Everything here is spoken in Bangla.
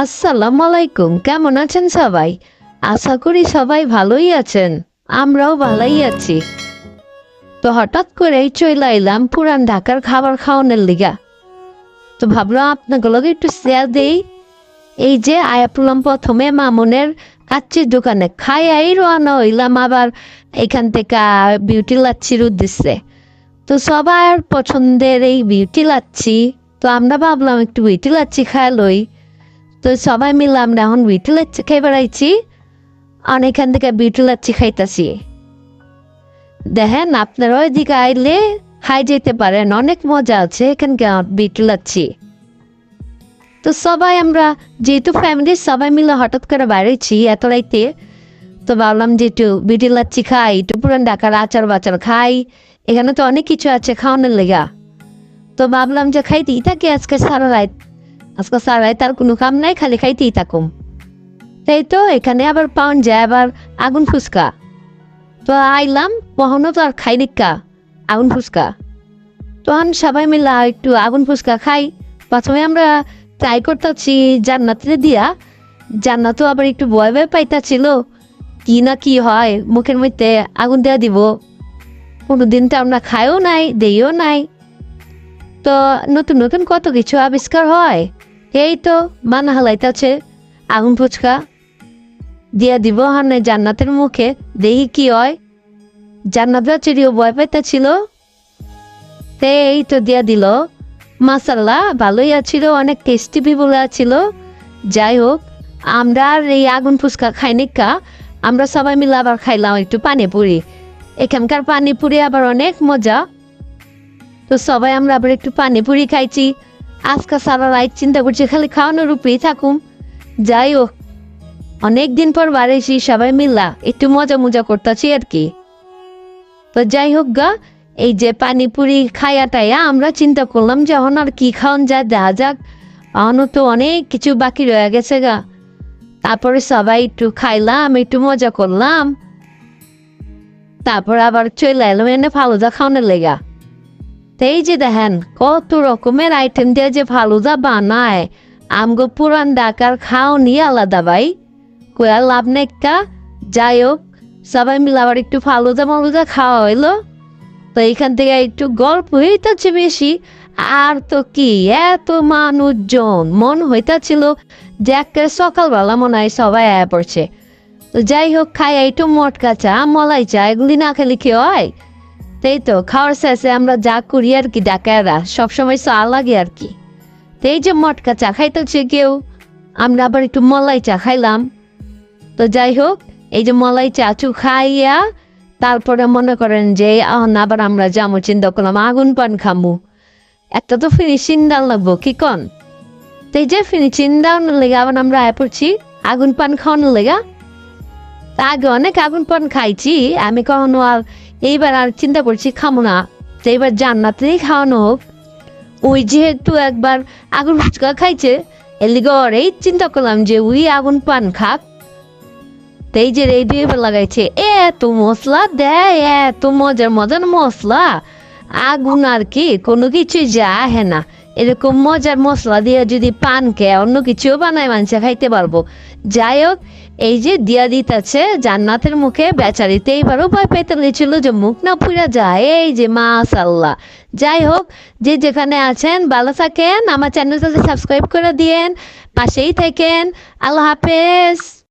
আসসালামু আলাইকুম কেমন আছেন সবাই? আশা করি সবাই ভালোই আছেন, আমরাও ভালোই আছি। তো হঠাৎ করেই চলে এলাম পুরান ঢাকার খাবার খাওয়ানোর লিগা। তো ভাবলাম আপনাগুলোকে একটু শেয়ার দেই। এই যে আয়াপুলাম প্রথমে মামুনের কাচ্চির দোকানে, খাই আই রওনা হইলাম আবার এখান থেকে বিউটি লাচ্ছির উদ্দেশ্যে। তো সবার পছন্দের এই বিউটি লাচ্ছি, তো আমরা ভাবলাম একটু বিউটি লাচ্ছি খায় লই। তো সবাই মিলে আমরা এখন বিউটি লাচ্ছি খাই বেড়াইছি আর এখান থেকে বিউটি লাচ্ছি খাইতাছি। দেখেন, আপনারা ওইদিকে আইলে খাই যেতে পারেন, অনেক মজা আছে এখানকার বিউটি লাচ্ছি তো সবাই আমরা, যেহেতু ফ্যামিলির সবাই মিলে হঠাৎ করে বাইরেছি এত রাইতে, তো ভাবলাম যে একটু বিউটি লাচ্ছি খাই, একটু পুরান ডাকার আচার বাচার খাই, এখানে তো অনেক কিছু আছে খাওয়ানোর লেগা। তো ভাবলাম যে খাইতেই থাকি আজকে সারা রাত আজকে সারা রাত আর কোনো কাম নাই, খালি খাইতেই থাকুম। তাই তো এখানে আবার পাওয়া যায়, আবার আগুন ফুচকা তো আইলাম, কখনো তো আর খাই নিকা আগুন ফুচকা তখন সবাই মিলে একটু আগুন ফুচকা খাই। প্রথমে আমরা ট্রাই করতেছি জান্নাতে দিয়া। জান্নাতও আবার একটু ভয় ভয় পাইতাছিল, কি না কি হয়, মুখের মধ্যে আগুন দেওয়া দিব। কোনোদিন তো আমরা খাইও নাই, দেইও নাই। তো নতুন নতুন কত কিছু আবিষ্কার হয়। এই তো মান হালাইতেছে। আগুন ফুচকা দিয়া দিব হানে জান্নাতের মুখে, দেখি কি হয়। জান্নাত চিড়িও ভয় পাইতেছিল। তে এই তো দিয়া দিল। মাসাল্লাহ ভালোই আছিল, অনেক টেস্টি বলে আছিল। যাই হোক, আমরা আর এই আগুন ফুচকা খাই কা। আমরা সবাই মিলে আবার খাইলাম একটু পানিপুরি। এখানকার পানিপুরি আবার অনেক মজা। তো সবাই আমরা আবার একটু পানিপুরি খাইছি। আজকে সারা রাত চিন্তা করছি, খালি খাওয়ানোর উপরেই থাকুম। যাই হোক অনেক দিন পর বাড়েছি সবাই মিল্লা একটু মজা মজা করতেছি আর কি। তো যাই হোক গা, এই যে পানিপুরি খাইয়াটাইয়া আমরা চিন্তা করলাম যে এখন আর কি খাওয়ান যায়, দেখা যাক। এখনও তো অনেক কিছু বাকি রয়ে গেছে গা। তারপরে সবাই একটু খাইলাম, একটু মজা করলাম। তারপর আবার চলে এলাম এনে ফালুদা খাওয়ানোর লেগা। এই যে দেখেন কত রকমের আইটেম দিয়ে যে ফালুদা বানায়। আমগো পুরান ডাকার খাও খাওনি আলাদা ভাই। কয়া লাভ নেকা যাই হোক, সবাই মিলে আবার একটু ফালুদা মালুদা খাওয়া হইল। তো এখান থেকে একটু গল্প হইতেছে বেশি। আর তো কি, এত মানুষজন, মন হইতাছিল যে একেবারে সকালবেলা মনে হয় সবাই আয়া পড়ছে। তো যাই হোক খাই একটু মটকা চা, মলাই চা, এগুলি না খেলে কি হয়? তাই তো, খাওয়ার শেষে আমরা যা করি আর কি ডাকায়রা সবসময় চা লাগে আর কি। তো এই যে মটকা চা খাইতেছে কেউ, আমরা আবার একটু মলাই চা খাইলাম। তো যাই হোক, এই যে মলাই চা চাচু খাইয়া, তারপরে মনে করেন যে আবার আমরা যাব চিন্তা করলাম, আগুন পান খামু। একটা তো ফিনিশিং ডাল লাগবো, কি কন? তো এই যে ফিনিশিং ডাউন লেগে আবার আমরা আয় পড়ছি, আগুন পান খাওয়ানোর লেগা। তা আগে অনেক আগুন পান খাইছি, আমি কখনো আর এইবার আর চিন্তা করছি খামো না। এইবার জান্নাতেই খাওয়ানো হোক। ওই যেহেতু একবার আগুন ফুচকা খাইছে এর লিগে ওরেই চিন্তা করলাম যে ওই আগুন পান খাক। এই যে রেডি এবার লাগাইছে, এত মশলা দেয়, এত মজার মজার মশলা। আগুন আর কি, কোনো কিছু যায় না। এরকম মজার মশলা দিয়ে যদি পান খেয়ে অন্য কিছুও বানায় মানুষে খাইতে পারব। যাই হোক এই যে দিয়া দিতেছে, জান্নাতের মুখে বেচারিতে এইবারও ভয় পেতে লেছিল যে মুখ না পুরা যায়। এই যে মাশাল্লাহ যাই হোক, যে যেখানে আছেন, ভালো থাকেন, আমার চ্যানেলটাতে সাবস্ক্রাইব করে দিয়েন, পাশেই থাকেন। আল্লাহ হাফেজ।